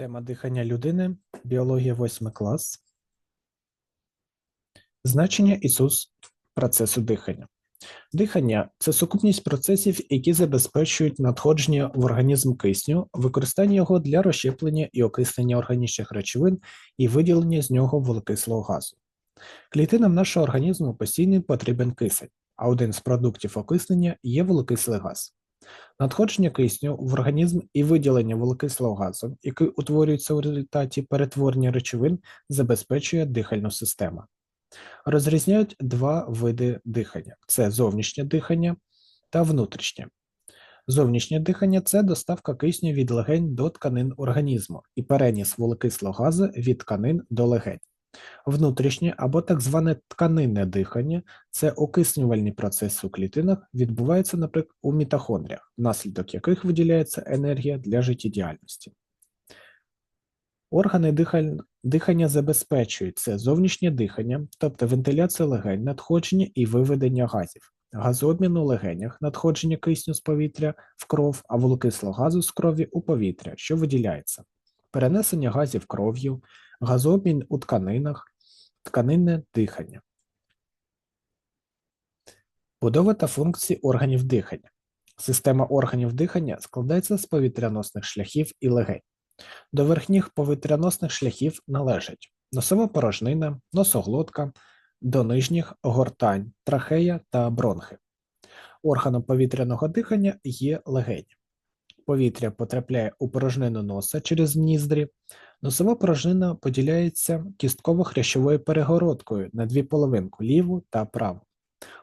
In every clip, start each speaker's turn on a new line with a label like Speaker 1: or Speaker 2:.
Speaker 1: Тема дихання людини, біологія 8 клас. Значення Ісус процесу дихання. Дихання це сукупність процесів, які забезпечують надходження в організм кисню, використання його для розщеплення і окиснення органічних речовин і виділення з нього вуглекислого газу. Клітинам нашого організму постійно потрібен кисень, а один з продуктів окиснення є вуглекислий газ. Надходження кисню в організм і виділення вуглекислого газу, який утворюється у результаті перетворення речовин, забезпечує дихальну систему. Розрізняють два види дихання: це зовнішнє дихання та внутрішнє. Зовнішнє дихання це доставка кисню від легень до тканин організму і переніс вуглекислого газу від тканин до легень. Внутрішнє або так зване тканинне дихання це окиснювальні процеси у клітинах, відбуваються, наприклад, у мітохондріях, внаслідок яких виділяється енергія для життєдіяльності. Органи дихаль... дихання забезпечують це зовнішнє дихання, тобто вентиляція легень, надходження і виведення газів, газообмін у легенях, надходження кисню з повітря в кров, а вуглекислого газу з крові у повітря, що виділяється, перенесення газів кров'ю, газообмін у тканинах, тканинне дихання. Будова та функції органів дихання. Система органів дихання складається з повітряносних шляхів і легень. До верхніх повітряносних шляхів належать носова порожнина, носоглотка, до нижніх гортань, трахея та бронхи. Органом повітряного дихання є легені. Повітря потрапляє у порожнину носа через ніздрі. Носова порожнина поділяється кістково-хрящовою перегородкою на дві половинки ліву та праву,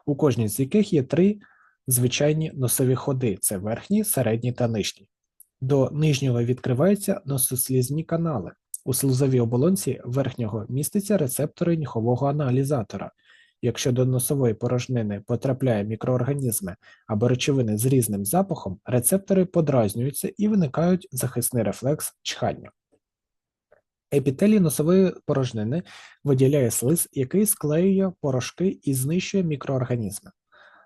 Speaker 1: у кожній з яких є три звичайні носові ходи це верхній, середній та нижній. До нижнього відкриваються носослізні канали. У слизовій оболонці верхнього містяться рецептори нюхового аналізатора. Якщо до носової порожнини потрапляє мікроорганізми або речовини з різним запахом, рецептори подразнюються і виникають захисний рефлекс чхання. Епітелій носової порожнини виділяє слиз, який склеює порошки і знищує мікроорганізми.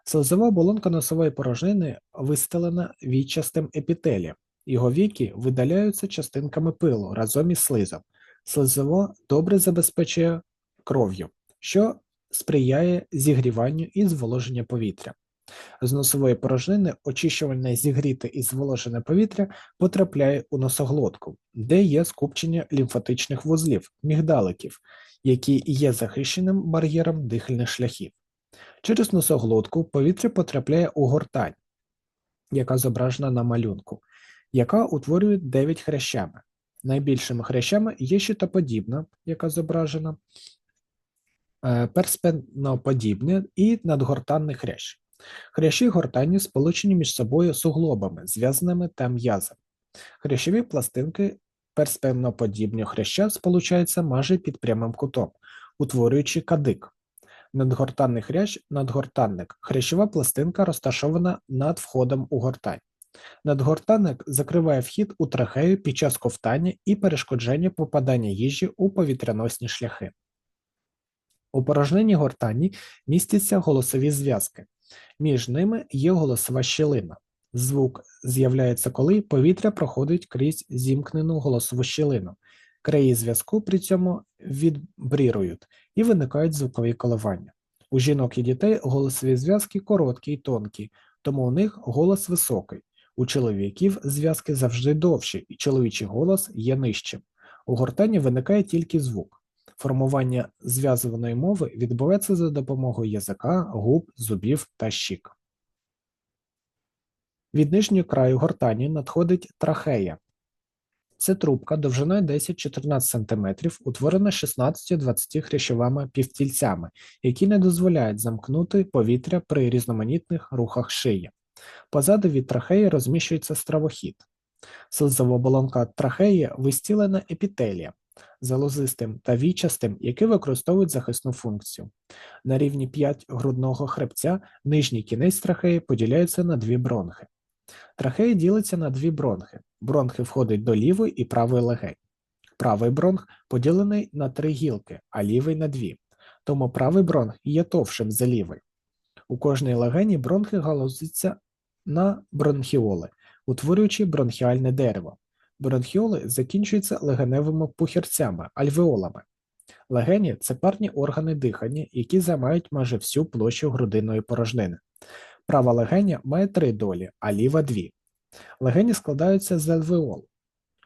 Speaker 1: Слизова оболонка носової порожнини вистелена вічастим епітелієм. Його віки видаляються частинками пилу разом із слизом. Слизово добре забезпечує кров'ю, що сприяє зігріванню і зволоженню повітря. З носової порожнини очищувальне зігріте і зволожене повітря потрапляє у носоглотку, де є скупчення лімфатичних вузлів, мігдаликів, які є захищеним бар'єром дихальних шляхів. Через носоглотку повітря потрапляє у гортань, яка зображена на малюнку, яка утворює 9 хрящами. Найбільшими хрящами є щитоподібна, яка зображена, перспеноподібне і надгортанний хрящ. Хрящі гортанні сполучені між собою суглобами, зв'язаними та м'язами. Хрящові пластинки перспеноподібного хряща сполучаються майже під прямим кутом, утворюючи кадик. Надгортанний хрящ надгортанник. Хрящова пластинка розташована над входом у гортань. Надгортанник закриває вхід у трахею під час ковтання і перешкодження попадання їжі у повітряносні шляхи. У порожнині гортані містяться голосові зв'язки. Між ними є голосова щілина. Звук з'являється, коли повітря проходить крізь зімкнену голосову щілину. Краї зв'язку при цьому відбрірують і виникають звукові коливання. У жінок і дітей голосові зв'язки короткі й тонкі, тому у них голос високий. У чоловіків зв'язки завжди довші, і чоловічий голос є нижчим. У гортані виникає тільки звук. Формування зв'язуваної мови відбувається за допомогою язика, губ, зубів та щік. Від нижнього краю гортані надходить трахея. Це трубка довжиною 10-14 см, утворена 16-20 хрящовими півтільцями, які не дозволяють замкнути повітря при різноманітних рухах шиї. Позаду від трахеї розміщується стравохід. Слизова оболонка трахеї вистілена епітелієм, залозистим та вічастим, які використовують захисну функцію. На рівні 5 грудного хребця нижній кінець трахеї поділяється на дві бронхи. Трахея ділиться на дві бронхи. Бронхи входять до лівої і правої легень. Правий бронх поділений на три гілки, а лівий на дві. Тому правий бронх є товшим за лівий. У кожній легені бронхи галузяться на бронхіоли, утворюючи бронхіальне дерево. Бронхіоли закінчуються легеневими пухірцями, альвеолами. Легені це парні органи дихання, які займають майже всю площу грудинної порожнини. Права легеня має три долі, а ліва дві. Легені складаються з альвеол.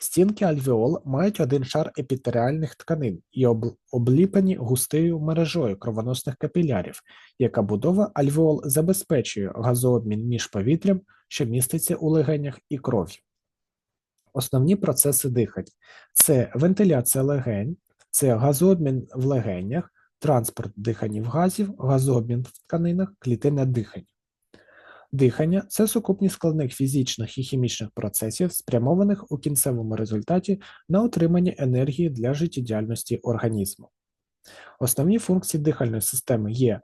Speaker 1: Стінки альвеол мають один шар епітеріальних тканин і об- обліплені густою мережою кровоносних капілярів, яка будова альвеол забезпечує газообмін між повітрям, що міститься у легенях, і кров'ю. Основні процеси дихання це вентиляція легень, це газообмін в легенях, транспорт диханів газів, газообмін в тканинах, клітинне дихання. Дихання це сукупність складних фізичних і хімічних процесів, спрямованих у кінцевому результаті на отримання енергії для життєдіяльності організму. Основні функції дихальної системи є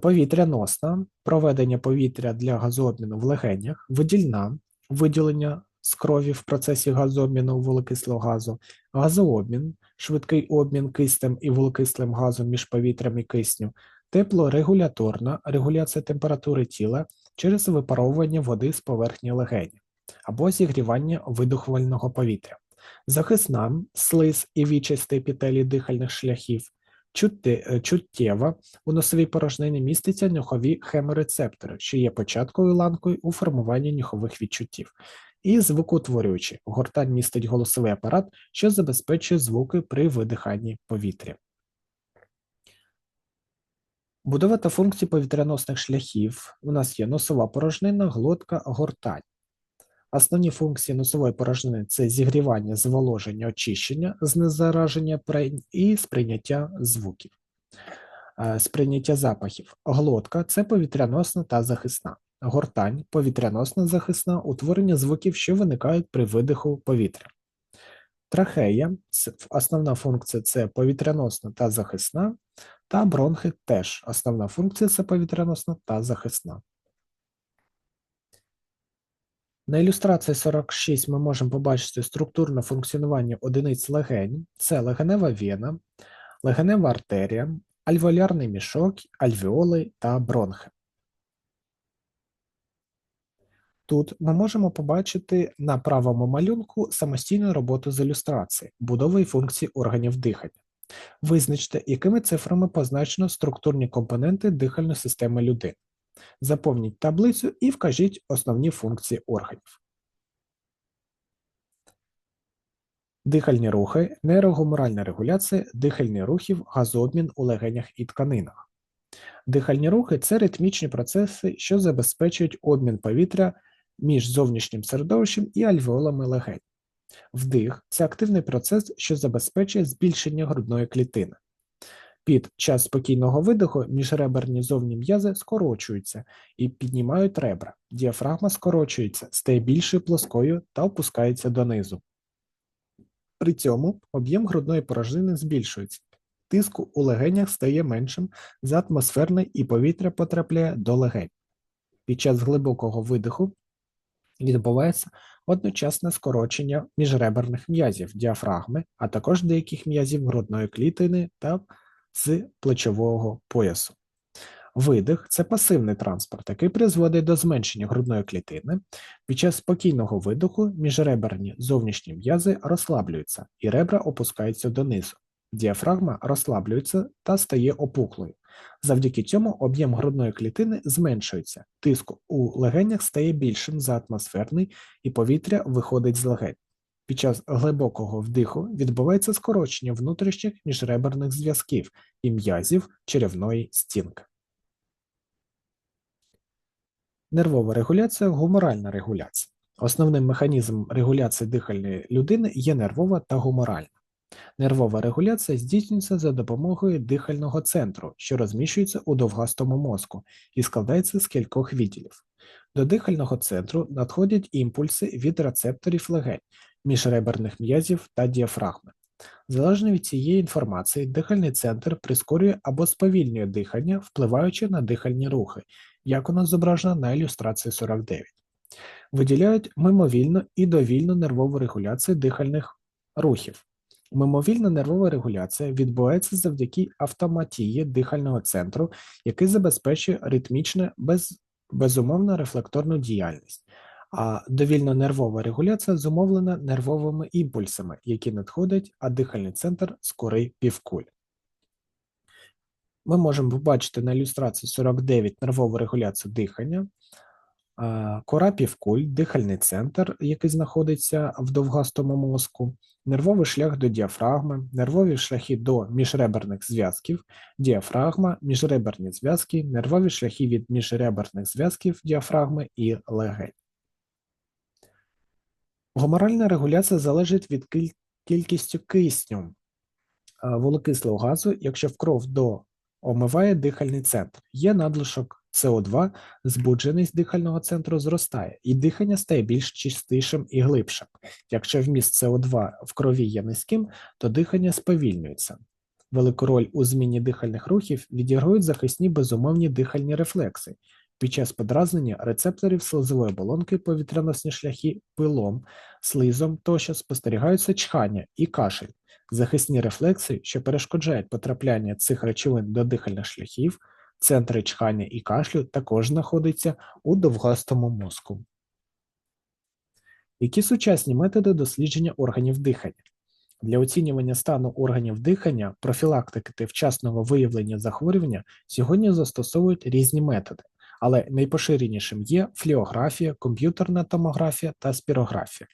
Speaker 1: повітряносна, проведення повітря для газообміну в легенях, видільна, виділення з крові в процесі газообміну вуглекислого газу, газообмін, швидкий обмін киснем і вуглекислим газом між повітрям і кисню, теплорегуляторна регуляція температури тіла через випаровування води з поверхні легені або зігрівання видухувального повітря, захисна слиз і вічасті епітелій дихальних шляхів, е, чуттєва у носовій порожнині містяться нюхові хеморецептори, що є початковою ланкою у формуванні нюхових відчуттів. І звукоутворюючі. Гортань містить голосовий апарат, що забезпечує звуки при видиханні повітря. Будова та функції повітряносних шляхів у нас є носова порожнина, глотка, гортань. Основні функції носової порожнини це зігрівання, зволоження, очищення, знезараження і сприйняття звуків. Е, Сприйняття запахів. Глотка це повітряносна та захисна. Гортань повітряносна захисна, утворення звуків, що виникають при видиху повітря. Трахея основна функція це повітряносна та захисна, та бронхи теж основна функція це повітряносна та захисна. На ілюстрації 46 ми можемо побачити структурне функціонування одиниць легень. Це легенева вена, легенева артерія, альвеолярний мішок, альвеоли та бронхи. Тут ми можемо побачити на правому малюнку самостійну роботу з ілюстрації, будови і функції органів дихання. Визначте, якими цифрами позначено структурні компоненти дихальної системи людини. Заповніть таблицю і вкажіть основні функції органів. Дихальні рухи, нейрогуморальна регуляція дихальних рухів, газообмін у легенях і тканинах. Дихальні рухи це ритмічні процеси, що забезпечують обмін повітря між зовнішнім середовищем і альвеолами легень. Вдих це активний процес, що забезпечує збільшення грудної клітини. Під час спокійного видиху міжреберні зовні м'язи скорочуються і піднімають ребра. Діафрагма скорочується, стає більшою плоскою та опускається донизу. При цьому об'єм грудної порожнини збільшується. Тиск у легенях стає меншим за атмосферний і повітря потрапляє до легень. Під час глибокого видиху відбувається одночасне скорочення міжреберних м'язів діафрагми, а також деяких м'язів грудної клітини та з плечового поясу. Видих це пасивний транспорт, який призводить до зменшення грудної клітини. Під час спокійного видиху міжреберні зовнішні м'язи розслаблюються і ребра опускаються донизу. Діафрагма розслаблюється та стає опуклою. Завдяки цьому об'єм грудної клітини зменшується, тиск у легенях стає більшим за атмосферний і повітря виходить з легень. Під час глибокого вдиху відбувається скорочення внутрішніх міжреберних зв'язків і м'язів черевної стінки. Нервова регуляція гуморальна регуляція. Основним механізмом регуляції дихальної людини є нервова та гуморальна. Нервова регуляція здійснюється за допомогою дихального центру, що розміщується у довгастому мозку і складається з кількох відділів. До дихального центру надходять імпульси від рецепторів легень, міжреберних м'язів та діафрагми. Залежно від цієї інформації, дихальний центр прискорює або сповільнює дихання, впливаючи на дихальні рухи, як у нас зображено на ілюстрації 49. Виділяють мимовільну і довільну нервову регуляцію дихальних рухів. Мимовільна нервова регуляція відбувається завдяки автоматії дихального центру, який забезпечує ритмічну без, безумовно рефлекторну діяльність. А довільна нервова регуляція зумовлена нервовими імпульсами, які надходять, а дихальний центр з кори півкуль. Ми можемо побачити на ілюстрації 49 нервову регуляцію дихання, кора півкуль, дихальний центр, який знаходиться в довгастому мозку, нервовий шлях до діафрагми, нервові шляхи до міжреберних зв'язків, діафрагма, міжреберні зв'язки, нервові шляхи від міжреберних зв'язків діафрагми і легень. Гоморальна регуляція залежить від кількістю кисню вуглекислого газу, якщо в кров до омиває дихальний центр. Є надлишок СО2, збудженість дихального центру зростає, і дихання стає більш чистішим і глибшим. Якщо вміст СО2 в крові є низьким, то дихання сповільнюється. Велику роль у зміні дихальних рухів відіграють захисні безумовні дихальні рефлекси. Під час подразнення рецепторів слизової оболонки повітряносні шляхи пилом, слизом тощо спостерігаються чхання і кашель. Захисні рефлекси, що перешкоджають потрапляння цих речовин до дихальних шляхів, центри чхання і кашлю також знаходяться у довгастому мозку. Які сучасні методи дослідження органів дихання? Для оцінювання стану органів дихання, профілактики та вчасного виявлення захворювання сьогодні застосовують різні методи, але найпоширенішим є фліографія, комп'ютерна томографія та спірографія.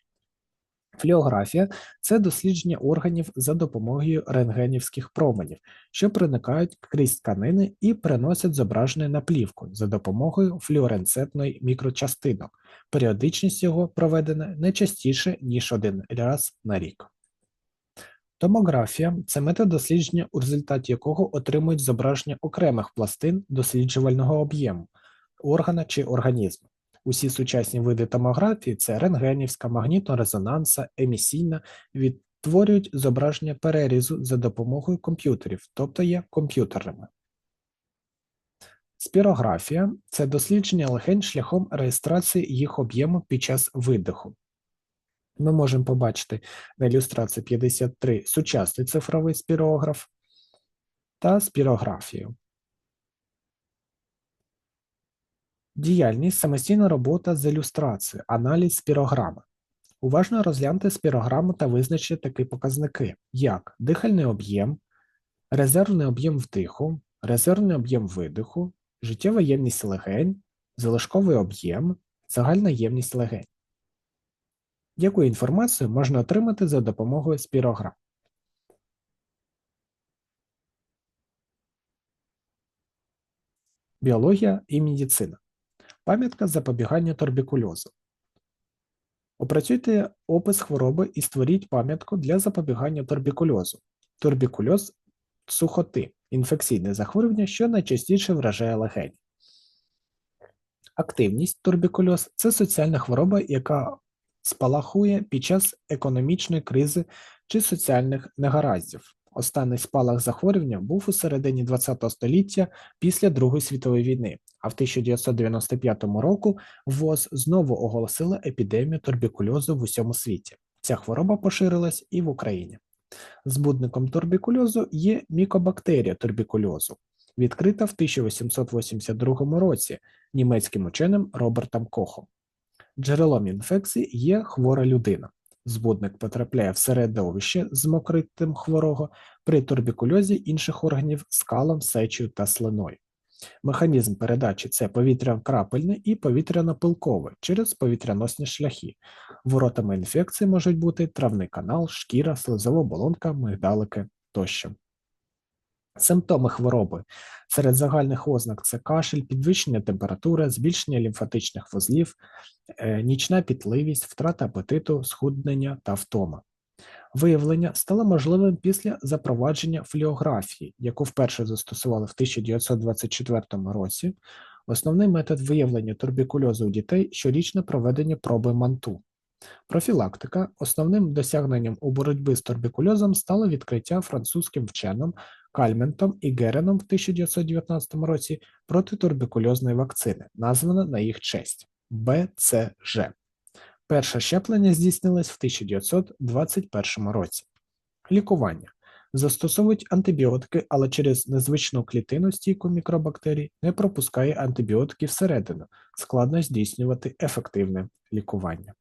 Speaker 1: Фліографія це дослідження органів за допомогою рентгенівських променів, що проникають крізь тканини і переносять зображення на плівку за допомогою флюоресцентної мікрочастинок. Періодичність його проведена не частіше, ніж один раз на рік. Томографія це метод дослідження, у результаті якого отримують зображення окремих пластин досліджувального об'єму, органа чи організму. Усі сучасні види томографії це рентгенівська, магнітно-резонанса, емісійна, відтворюють зображення перерізу за допомогою комп'ютерів, тобто є комп'ютерними. Спірографія це дослідження легень шляхом реєстрації їх об'єму під час видиху. Ми можемо побачити на ілюстрації 53 сучасний цифровий спірограф та спірографію. Діяльність самостійна робота з ілюстрацією, аналіз спірограми. Уважно розгляньте спірограму та визначте такі показники, як дихальний об'єм, резервний об'єм вдиху, резервний об'єм видиху, життєва ємність легень, залишковий об'єм, загальна ємність легень. Яку інформацію можна отримати за допомогою спірограм? Біологія і медицина. Пам'ятка запобігання торбікульозу. Опрацюйте опис хвороби і створіть пам'ятку для запобігання торбікульозу. Торбікульоз сухоти інфекційне захворювання, що найчастіше вражає легені. Активність турбікульоз це соціальна хвороба, яка спалахує під час економічної кризи чи соціальних негараздів. Останній спалах захворювання був у середині ХХ століття після Другої світової війни, а в 1995 року ВОЗ знову оголосила епідемію турбікульозу в усьому світі. Ця хвороба поширилась і в Україні. Збудником турбікульозу є мікобактерія турбікульозу, відкрита в 1882 році німецьким ученим Робертом Кохом. Джерелом інфекції є хвора людина. Збудник потрапляє в середовище з мокритим хворого при турбікульозі інших органів скалом, сечею та слиною. Механізм передачі це повітряно-крапельний і повітряно-пилковий через повітряносні шляхи. Воротами інфекції можуть бути травний канал, шкіра, слизова оболонка, мигдалики тощо. Симптоми хвороби серед загальних ознак це кашель, підвищення температури, збільшення лімфатичних вузлів, е, нічна пітливість, втрата апетиту, схуднення та втома. Виявлення стало можливим після запровадження фліографії, яку вперше застосували в 1924 році. Основний метод виявлення турбікульозу у дітей щорічне проведення проби манту. Профілактика основним досягненням у боротьбі з турбікульозом стало відкриття французьким вченим Кальментом і Гереном в 1919 році протитурбікульозної вакцини, названа на їх честь БЦЖ. Перше щеплення здійснилось в 1921 році. Лікування. Застосовують антибіотики, але через незвичну клітину стійку мікробактерій не пропускає антибіотики всередину, складно здійснювати ефективне лікування.